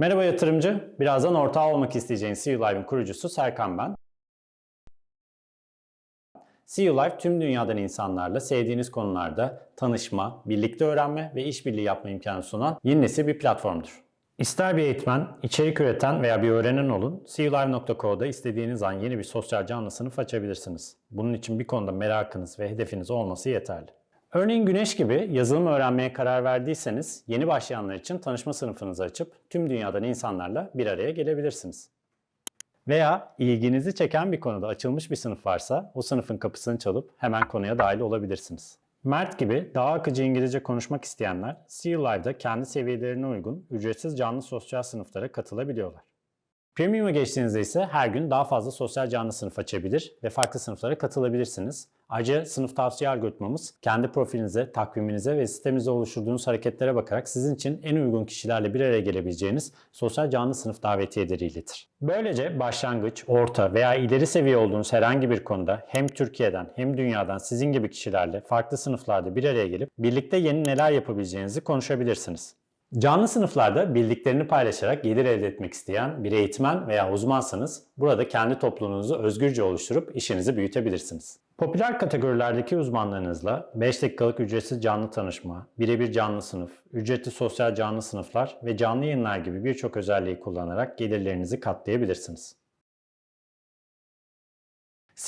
Merhaba yatırımcı. Birazdan ortağı olmak isteyeceğin See You Live'ın kurucusu Serkan ben. See You Live tüm dünyadan insanlarla sevdiğiniz konularda tanışma, birlikte öğrenme ve işbirliği yapma imkanı sunan yeni nesil bir platformdur. İster bir eğitmen, içerik üreten veya bir öğrenen olun, seeyoulive.co'da istediğiniz an yeni bir sosyal canlı sınıf açabilirsiniz. Bunun için bir konuda merakınız ve hedefiniz olması yeterli. Örneğin Güneş gibi yazılım öğrenmeye karar verdiyseniz yeni başlayanlar için tanışma sınıfınızı açıp tüm dünyadan insanlarla bir araya gelebilirsiniz. Veya ilginizi çeken bir konuda açılmış bir sınıf varsa o sınıfın kapısını çalıp hemen konuya dahil olabilirsiniz. Mert gibi daha akıcı İngilizce konuşmak isteyenler You Live'da kendi seviyelerine uygun ücretsiz canlı sosyal sınıflara katılabiliyorlar. Premium'a geçtiğinizde ise her gün daha fazla sosyal canlı sınıf açabilir ve farklı sınıflara katılabilirsiniz. Ayrıca sınıf tavsiye algoritmamız kendi profilinize, takviminize ve sisteminize oluşturduğunuz hareketlere bakarak sizin için en uygun kişilerle bir araya gelebileceğiniz sosyal canlı sınıf davetiyeleri iletir. Böylece başlangıç, orta veya ileri seviye olduğunuz herhangi bir konuda hem Türkiye'den hem dünyadan sizin gibi kişilerle farklı sınıflarda bir araya gelip birlikte yeni neler yapabileceğinizi konuşabilirsiniz. Canlı sınıflarda bildiklerini paylaşarak gelir elde etmek isteyen bir eğitmen veya uzmansanız burada kendi topluluğunuzu özgürce oluşturup işinizi büyütebilirsiniz. Popüler kategorilerdeki uzmanlarınızla 5 dakikalık ücretsiz canlı tanışma, birebir canlı sınıf, ücretli sosyal canlı sınıflar ve canlı yayınlar gibi birçok özelliği kullanarak gelirlerinizi katlayabilirsiniz.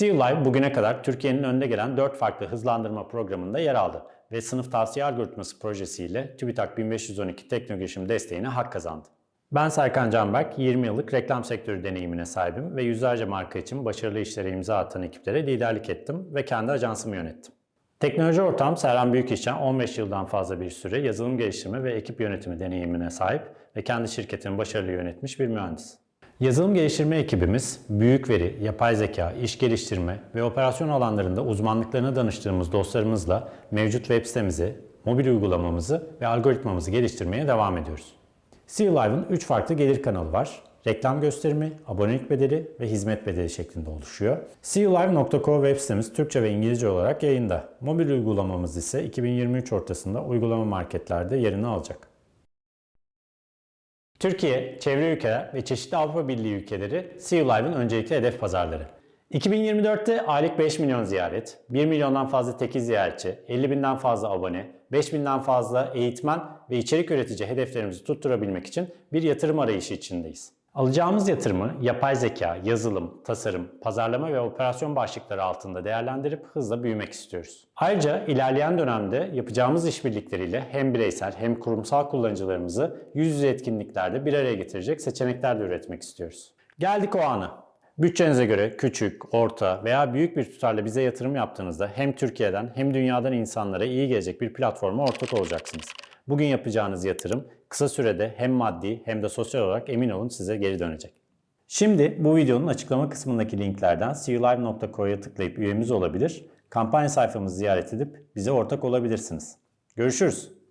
Live bugüne kadar Türkiye'nin önde gelen 4 farklı hızlandırma programında yer aldı ve sınıf tavsiye algoritması projesiyle TÜBİTAK 1512 teknolojim desteğine hak kazandı. Ben Serkan Canberk, 20 yıllık reklam sektörü deneyimine sahibim ve yüzlerce marka için başarılı işlere imza atan ekiplere liderlik ettim ve kendi ajansımı yönettim. Teknoloji ortağım Serhan Büyükişen 15 yıldan fazla bir süre yazılım geliştirme ve ekip yönetimi deneyimine sahip ve kendi şirketini başarılı yönetmiş bir mühendis. Yazılım geliştirme ekibimiz, büyük veri, yapay zeka, iş geliştirme ve operasyon alanlarında uzmanlıklarına danıştığımız dostlarımızla mevcut web sitemizi, mobil uygulamamızı ve algoritmamızı geliştirmeye devam ediyoruz. See You Live'ın 3 farklı gelir kanalı var. Reklam gösterimi, abonelik bedeli ve hizmet bedeli şeklinde oluşuyor. SeeYouLive.co web sitemiz Türkçe ve İngilizce olarak yayında. Mobil uygulamamız ise 2023 ortasında uygulama marketlerde yerini alacak. Türkiye, çevre ülkeler ve çeşitli Avrupa Birliği ülkeleri You Live'ın öncelikli hedef pazarları. 2024'te aylık 5 milyon ziyaret, 1 milyondan fazla tekil ziyaretçi, 50 binden fazla abone, 5 binden fazla eğitmen ve içerik üretici hedeflerimizi tutturabilmek için bir yatırım arayışı içindeyiz. Alacağımız yatırımı yapay zeka, yazılım, tasarım, pazarlama ve operasyon başlıkları altında değerlendirip hızla büyümek istiyoruz. Ayrıca ilerleyen dönemde yapacağımız işbirlikleriyle hem bireysel hem kurumsal kullanıcılarımızı yüz yüze etkinliklerde bir araya getirecek seçenekler de üretmek istiyoruz. Geldik o ana. Bütçenize göre küçük, orta veya büyük bir tutarla bize yatırım yaptığınızda hem Türkiye'den hem dünyadan insanlara iyi gelecek bir platforma ortak olacaksınız. Bugün yapacağınız yatırım kısa sürede hem maddi hem de sosyal olarak emin olun size geri dönecek. Şimdi bu videonun açıklama kısmındaki linklerden seeyoulive.co'ya tıklayıp üyemiz olabilir, kampanya sayfamızı ziyaret edip bize ortak olabilirsiniz. Görüşürüz.